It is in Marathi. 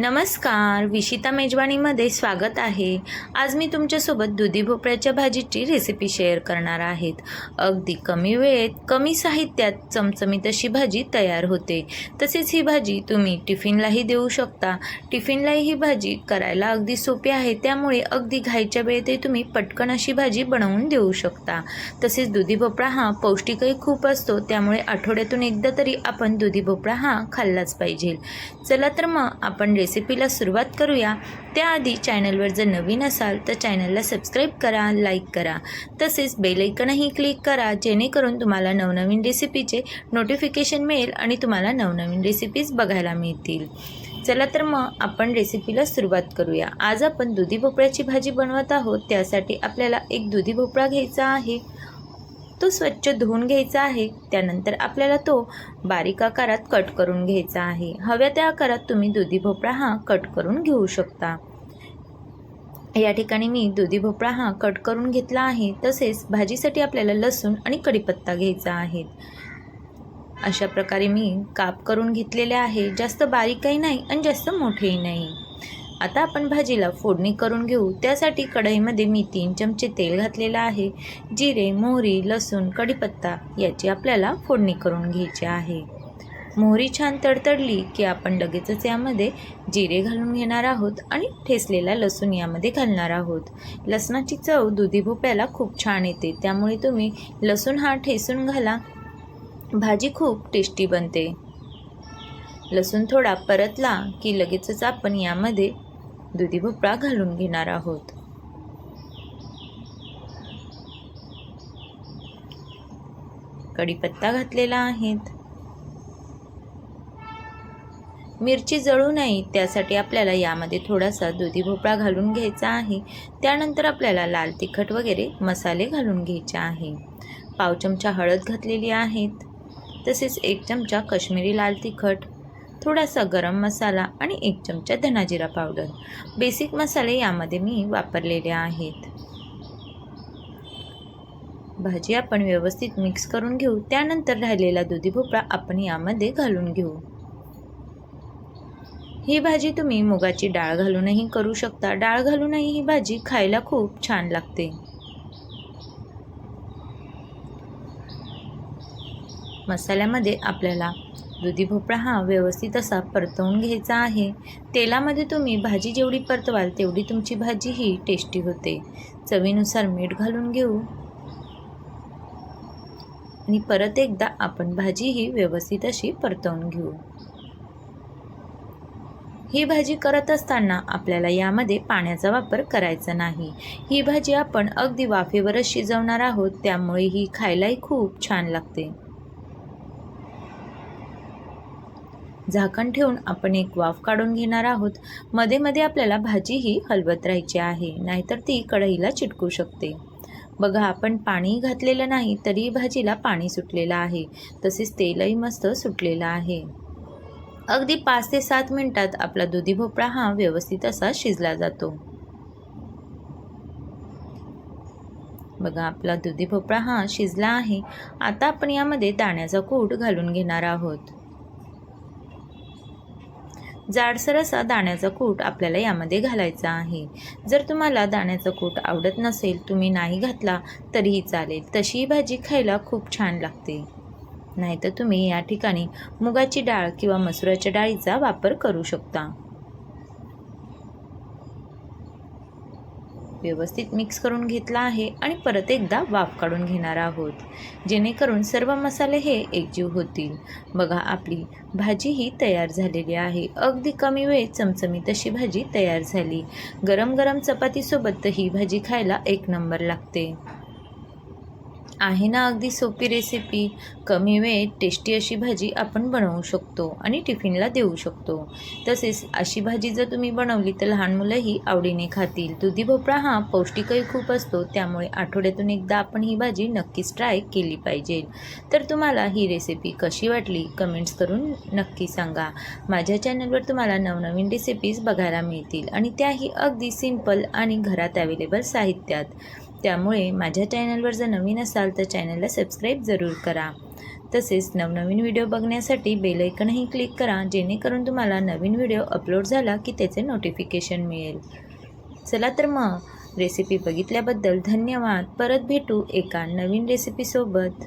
नमस्कार विशिता मेजवानीमध्ये स्वागत आहे. आज मी तुमच्यासोबत दुधी भोपळ्याच्या भाजीची रेसिपी शेअर करणार आहेत. अगदी कमी वेळेत कमी साहित्यात चमचमीत अशी भाजी तयार होते. तसेच ही भाजी तुम्ही टिफिनलाही देऊ शकता. टिफिनलाही ही भाजी करायला अगदी सोपी आहे त्यामुळे अगदी घाईच्या वेळेतही तुम्ही पटकन अशी भाजी बनवून देऊ शकता. तसेच दुधी भोपळा हा पौष्टिकही खूप असतो त्यामुळे आठवड्यातून एकदा तरी आपण दुधी भोपळा हा खाल्लाच पाहिजे. चला तर मग आपण रेसिपीला सुरुवात करूया. त्याआधी चॅनलवर जर नवीन असाल तर चॅनलला सबस्क्राईब करा लाईक करा. तसेच बेलायकनही क्लिक करा जेणेकरून तुम्हाला नवनवीन रेसिपीचे नोटिफिकेशन मिळेल आणि तुम्हाला नवनवीन रेसिपीज बघायला मिळतील. चला तर मग आपण रेसिपीला सुरुवात करूया. आज आपण दुधी भोपळ्याची भाजी बनवत आहोत. त्यासाठी आपल्याला एक दुधी भोपळा घ्यायचा आहे. तो स्वच्छ धुवून घ्यायचा आहे त्यानंतर आपल्याला तो बारीक आकारात कट करून घ्यायचा आहे. हव्या त्या आकारात तुम्ही दुधी भोपळा हा कट करून घेऊ शकता. या ठिकाणी मी दुधी भोपळा हा कट करून घेतला आहे तसेच भाजीसाठी आपल्याला लसूण आणि कढीपत्ता घ्यायचा आहे. अशा प्रकारे मी काप करून घेतलेले आहे जास्त बारीकही नाही आणि जास्त मोठेही नाही. आता आपण भाजीला फोडणी करून घेऊ. त्यासाठी कढईमध्ये मी तीन चमचे तेल घातलेलं आहे. जिरे मोहरी लसूण कढीपत्ता याची आपल्याला फोडणी करून घ्यायची आहे. मोहरी छान तडतडली की आपण लगेचच यामध्ये जिरे घालून घेणार आहोत आणि ठेसलेला लसूण यामध्ये घालणार आहोत. लसणाची चव दुधी भोप्याला खूप छान येते. त्यामुळे तुम्ही लसूण हा ठेसून घाला. भाजी खूप टेस्टी बनते. लसूण थोडा परतला की लगेचच आपण यामध्ये दुधी भोपळा घालून घेणार आहोत. कढीपत्ता घातलेला आहेत. मिरची जळू नये त्यासाठी आपल्याला यामध्ये थोडासा दुधी भोपळा घालून घ्यायचा आहे. त्यानंतर आपल्याला लाल तिखट वगैरे मसाले घालून घ्यायचे आहे. पाव चमचा हळद घातलेली आहेत. तसेच एक चमचा काश्मीरी लाल तिखट. थोडासा गरम मसाला आणि एक चमचा धनाजिरा पावडर बेसिक मसाले यामध्ये मी वापरलेले आहेत. भाजी आपण व्यवस्थित मिक्स करून घेऊ. त्यानंतर राहिलेला दुधी भोपळा आपण यामध्ये घालून घेऊ. ही भाजी तुम्ही मुगाची डाळ घालूनही करू शकता. डाळ घालूनही ही भाजी खायला खूप छान लागते. मसाल्यामध्ये आपल्याला दुधी भोपळा हा व्यवस्थित असा परतवून घ्यायचा आहे. तेलामध्ये तुम्ही भाजी जेवढी परतवाल तेवढी तुमची भाजी ही टेस्टी होते. चवीनुसार मीठ घालून घेऊ. आणि परत एकदा आपण भाजी ही व्यवस्थित अशी परतवून घेऊ. ही भाजी करत असताना आपल्याला यामध्ये पाण्याचा वापर करायचा नाही. ही भाजी आपण अगदी वाफेवरच शिजवणार आहोत त्यामुळे ही खायलाही खूप छान लागते. झाकण ठेवून आपण एक वाफ काढून घेणार आहोत. मध्ये मध्ये आपल्याला भाजीही हलवत राहायची आहे नाहीतर ती कढईला चिटकू शकते. बघा आपण पाणी घातलेलं नाही तरी भाजीला पाणी सुटलेलं आहे. तसेच तेलही मस्त सुटलेलं आहे. अगदी पाच ते सात मिनटात आपला दुधी भोपळा हा व्यवस्थित असा शिजला जातो. बघा आपला दुधी भोपळा हा शिजला आहे. आता आपण यामध्ये दाण्याचा कूट घालून घेणार आहोत. जाडसर असा दाण्याचा कूट आपल्याला यामध्ये घालायचा आहे. जर तुम्हाला दाण्याचा कूट आवडत नसेल तुम्ही नाही घातला तरीही चालेल. तशी भाजी खायला खूप छान लागते. नाहीतर तुम्ही या ठिकाणी मुगाची डाळ किंवा मसुराच्या डाळीचा वापर करू शकता. व्यवस्थित मिक्स करून घेतला आहे आणि परत एकदा वाफ काढून घेणार आहोत. जेणेकरून सर्व मसाले हे एकजीव होतील. बघा आपली भाजी ही तयार झालेली आहे. अगदी कमी वेळेत चमचमीत अशी भाजी तयार झाली. गरम गरम चपातीसोबत ही भाजी खायला एक नंबर लागते. आहे ना अगदी सोपी रेसिपी कमी वेळेत टेस्टी अशी भाजी आपण बनवू शकतो आणि टिफिनला देऊ शकतो. तसेच अशी भाजी जर तुम्ही बनवली तर लहान मुलंही आवडीने खातील. दुधी भोपळा हा पौष्टिकही खूप असतो त्यामुळे आठवड्यातून एकदा आपण ही भाजी नक्कीच ट्राय केली पाहिजे. तर तुम्हाला ही रेसिपी कशी वाटली? कमेंट्स करून नक्की सांगा. माझ्या चॅनलवर तुम्हाला नवनवीन रेसिपीज बघायला मिळतील आणि त्याही अगदी सिंपल आणि घरात अवेलेबल साहित्यात. त्यामुळे माझ्या चॅनलवर जर नवीन असाल तर चॅनलला सबस्क्राईब जरूर करा. तसेच नवनवीन व्हिडिओ बघण्यासाठी बेल क्लिक करा जेणेकरून तुम्हाला नवीन व्हिडिओ अपलोड झाला की त्याचे नोटिफिकेशन मिळेल. चला तर मग रेसिपी बघितल्याबद्दल धन्यवाद. परत भेटू एका नवीन रेसिपीसोबत